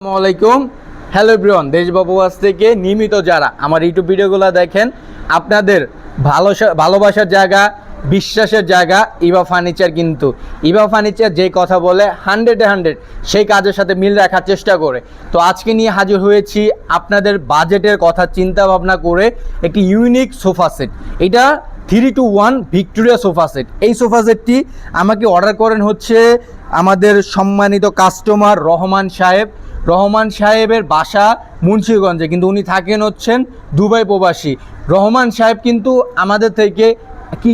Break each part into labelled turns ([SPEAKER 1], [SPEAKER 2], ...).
[SPEAKER 1] আসসালামু আলাইকুম hello everyone দেশবাবু আজ থেকে নিয়মিত যারা আমার ইউটিউব ভিডিওগুলো দেখেন, আপনাদের ভালো ভালোবাসার জায়গা, বিশ্বাসের জায়গা ইভা ফার্নিচার কিন্তু। ইভা ফার্নিচার যে কথা বলে হান্ড্রেডে হান্ড্রেড সেই কাজের সাথে মিল রাখার চেষ্টা করে। তো আজকে নিয়ে হাজির হয়েছি আপনাদের বাজেটের কথা চিন্তা ভাবনা করে একটি ইউনিক সোফা সেট এটা three two one Victoria sofa set এই সোফা সেটটি আমাকে অর্ডার করেন হচ্ছে আমাদের সম্মানিত কাস্টমার রহমান সাহেব। রহমান সাহেবের বাসা মুন্সিগঞ্জে, কিন্তু উনি থাকেন হচ্ছেন দুবাই প্রবাসী। রহমান সাহেব কিন্তু আমাদের থেকে কি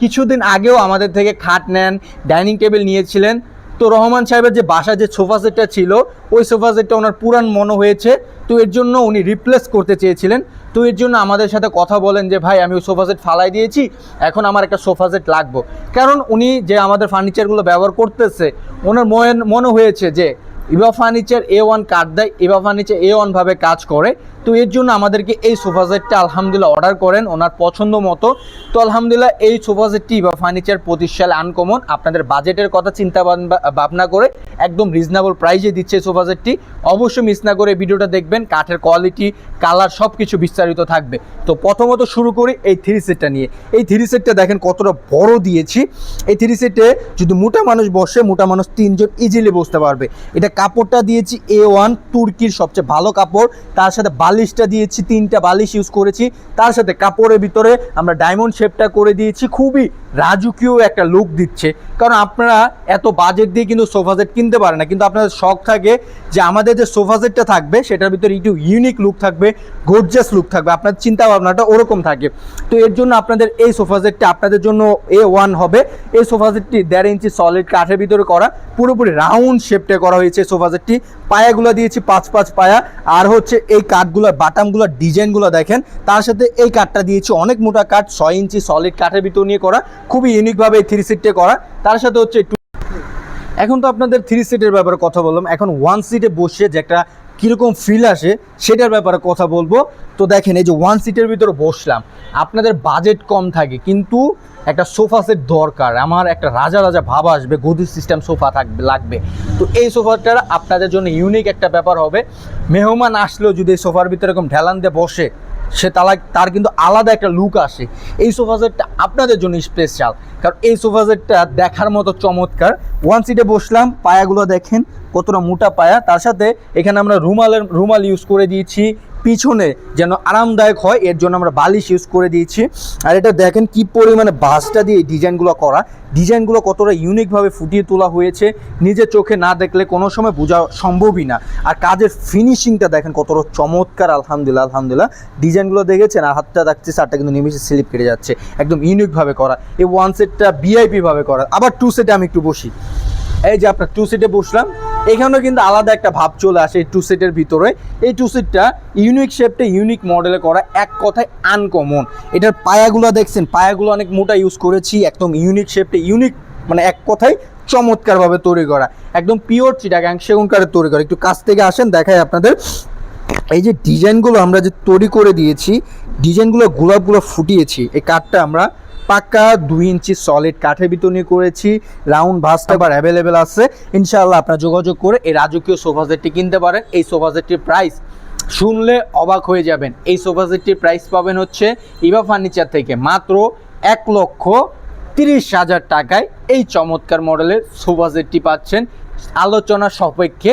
[SPEAKER 1] কিছুদিন আগেও আমাদের থেকে খাট নেন, ডাইনিং টেবিল নিয়েছিলেন। তো রহমান সাহেবের যে বাসা যে সোফা সেটটা ছিল, ওই সোফা সেটটা ওনার পুরান মনে হয়েছে। তো এর জন্য উনি রিপ্লেস করতে চেয়েছিলেন। তো এর জন্য আমাদের সাথে কথা বলেন যে, ভাই, আমি ওই সোফা সেট ফালাই দিয়েছি, এখন আমার একটা সোফা সেট লাগবো। কারণ উনি যে আমাদের ফার্নিচারগুলো ব্যবহার করতেছে, ওনার মনে হয়েছে যে ইভা ফার্নিচার এ ওয়ান কাঠ দেয়, ইভা ফার্নিচার এ ওয়ানভাবে কাজ করে। তো এর জন্য আমাদেরকে এই সোফা সেটটা আলহামদুলিল্লাহ অর্ডার করেন, ওনার পছন্দ মতো। তো আলহামদুলিল্লাহ এই সোফা সেটটি ইভা ফার্নিচার সালে আনকমন আপনাদের বাজেটের কথা চিন্তা ভাবনা করে একদম রিজনেবল প্রাইসে দিচ্ছে সোফা সেটটি অবশ্যই মিস না করে ভিডিওটা দেখবেন, কাঠের কোয়ালিটি কালার সব কিছু বিস্তারিত থাকবে। তো প্রথমত শুরু করি এই থ্রি সেটটা নিয়ে। এই থ্রি সেটটা দেখেন কতটা বড় দিয়েছি। এই থ্রি সেটে যদি মোটা মানুষ বসে, মোটা মানুষ তিনজন ইজিলি বসতে পারবে। এটা কাপড়টা দিয়েছি এ ওয়ান তুর্কির সবচেয়ে ভালো কাপড়। তার সাথে বালিশটা দিয়েছি, তিনটা বালিশ ইউজ করেছি। তার সাথে কাপড়ের ভিতরে আমরা ডায়মন্ড শেপটা করে দিয়েছি। খুবই রাজকীয় একটা লুক দিচ্ছে। কারণ আপনারা এত বাজেট দিয়ে কিন্তু সোফা সেট কিনতে পারে না। কিন্তু আপনাদের শখ থাকে যে আমাদের যে সোফা সেটটা থাকবে, সেটার ভিতরে একটু ইউনিক লুক থাকবে গর্জাস লুক থাকবে। আপনার চিন্তা ভাবনাটা ওরকম থাকে। তো এর জন্য আপনাদের এই সোফা সেটটা আপনাদের জন্য এ ওয়ান হবে। এই সোফা সেটটি দেড় ইঞ্চি সলিড কাঠের ভিতরে করা। পুরোপুরি রাউন্ড শেপটে করা হয়েছে সোফা সেটটি পায়াগুলো দিয়েছি পাঁচ পাঁচ পায়া। আর হচ্ছে এই কাঠগুলোর বাটামগুলোর ডিজাইনগুলো দেখেন। তার সাথে এই কাঠটা দিয়েছি অনেক মোটা কাঠ, ছয় ইঞ্চি সলিড কাঠের ভিতর নিয়ে করা। খুবই ইউনিকভাবে এই থ্রি সিটটা করা। তার সাথে হচ্ছে একটু এখন তো আপনাদের থ্রি সিটের ব্যাপারে কথা বললাম। এখন ওয়ান সিটে বসে যে একটা কীরকম ফিল আসে, সেটার ব্যাপারে কথা বলব। তো দেখেন, এই যে ওয়ান সিটের ভিতরে বসলাম। আপনাদের বাজেট কম থাকে, কিন্তু একটা সোফা সেট দরকার। আমার একটা রাজা রাজা ভাব আসবে গদি সিস্টেম সোফা থাকবে, লাগবে। তো এই সোফাটার আপনাদের জন্য ইউনিক একটা ব্যাপার হবে। মেহমান আসলেও যদি এই সোফার ভিতরে এরকম ঢেলান দিয়ে বসে সে তালা তার কিন্তু আলাদা একটা লুক আসে। এই সোফা সেটটা আপনাদের জন্য স্পেশাল কারণ এই সোফা সেটটা দেখার মতো চমৎকার। ওয়ান সিটে বসলাম, পায়াগুলো দেখেন, কতটা মোটা পায়া। তার সাথে এখানে আমরা রুমালের রুমাল ইউজ করে দিয়েছি। পিছনে যেন আরামদায়ক হয়, এর জন্য আমরা বালিশ ইউজ করে দিয়েছি। আর এটা দেখেন কি পরিমাণে বাসটা দিয়ে ডিজাইনগুলো করা। ডিজাইনগুলো কতটা ইউনিকভাবে ফুটিয়ে তোলা হয়েছে, নিজের চোখে না দেখলে কোনো সময় বোঝা সম্ভবই না। আর কাজের ফিনিশিংটা দেখেন কতটা চমৎকার, আলহামদুলিল্লাহ আলহামদুলিল্লাহ। ডিজাইনগুলো দেখেছেন, আর হাতটা দেখছে চারটা কিন্তু নিমিশে স্লিপ কেটে যাচ্ছে। একদম ইউনিকভাবে করা। এই ওয়ান সেটটা ভিআইপি ভাবে করা। আবার টু সেটে আমি একটু বসি। এই যে আপনার টু সিটে বসলাম। এখানেও কিন্তু আলাদা একটা ভাব চলে আসে এই টু সিটের ভিতরে। এই টু সিটটা ইউনিক শেপটা ইউনিক মডেলে করা, এক কথায় আনকমন এটার পায়াগুলো দেখছেন, পায়াগুলো অনেক মোটা ইউজ করেছি, একদম ইউনিক শেপটা ইউনিক মানে এক কথায় চমৎকারভাবে তৈরি করা। একদম পিওর চিটাগাং সেগুন কাঠের তৈরি করা। একটু কাছ থেকে আসেন দেখায় আপনাদের। এই যে ডিজাইনগুলো আমরা যে তৈরি করে দিয়েছি ডিজাইনগুলো গোলাপগুলো ফুটিয়েছি, এই কাঠটা আমরা পাক্কা দুই ইঞ্চি সলিড কাঠের নিয়ে করেছি। রাউন্ড ভাসটা আবার অ্যাভেলেবেল আছে। ইনশাআল্লাহ আপনার যোগাযোগ করে এই রাজকীয় সোফা সেটটি কিনতে পারেন। এই সোফা সেটটির প্রাইস শুনলে অবাক হয়ে যাবেন। এই সোফা সেটটির প্রাইস পাবেন হচ্ছে ইভা ফার্নিচার থেকে মাত্র এক লক্ষ তিরিশ হাজার টাকায় এই চমৎকার মডেলের সোফা সেটটি পাচ্ছেন। আলোচনা সাপেক্ষে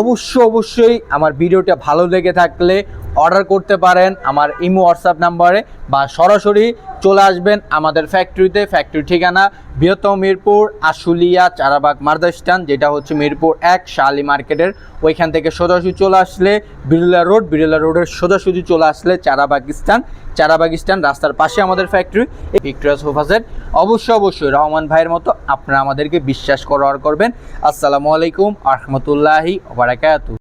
[SPEAKER 1] অবশ্য অবশ্যই আমার ভিডিওটা ভালো লেগে থাকলে অর্ডার করতে পারেন আমার ইমো হোয়াটসঅ্যাপ নাম্বারে বা সরাসরি চলে আসবেন আমাদের ফ্যাক্টরিতে, ফ্যাক্টরি ঠিকানা বৃহত্তম মিরপুর আশুলিয়া চারাবাগ মার্দাস্টান যেটা হচ্ছে মিরপুর এক শালি মার্কেটের। ওইখান থেকে সোজাসুজি চলে আসলে বিড়লা রোড বিড়লা রোডের সোজাসুজি চলে আসলে চারাবাগিস্তান চারাবাগিস্তান রাস্তার পাশে আমাদের ফ্যাক্টরি ভিক্টোরিয়া সোফা সেট অবশ্যই অবশ্যই রহমান ভাইয়ের মতো আপনারা আমাদেরকে বিশ্বাস করার করবেন। আসসালামু আলাইকুম, আহমতুল্লাহি ওবারাকাতু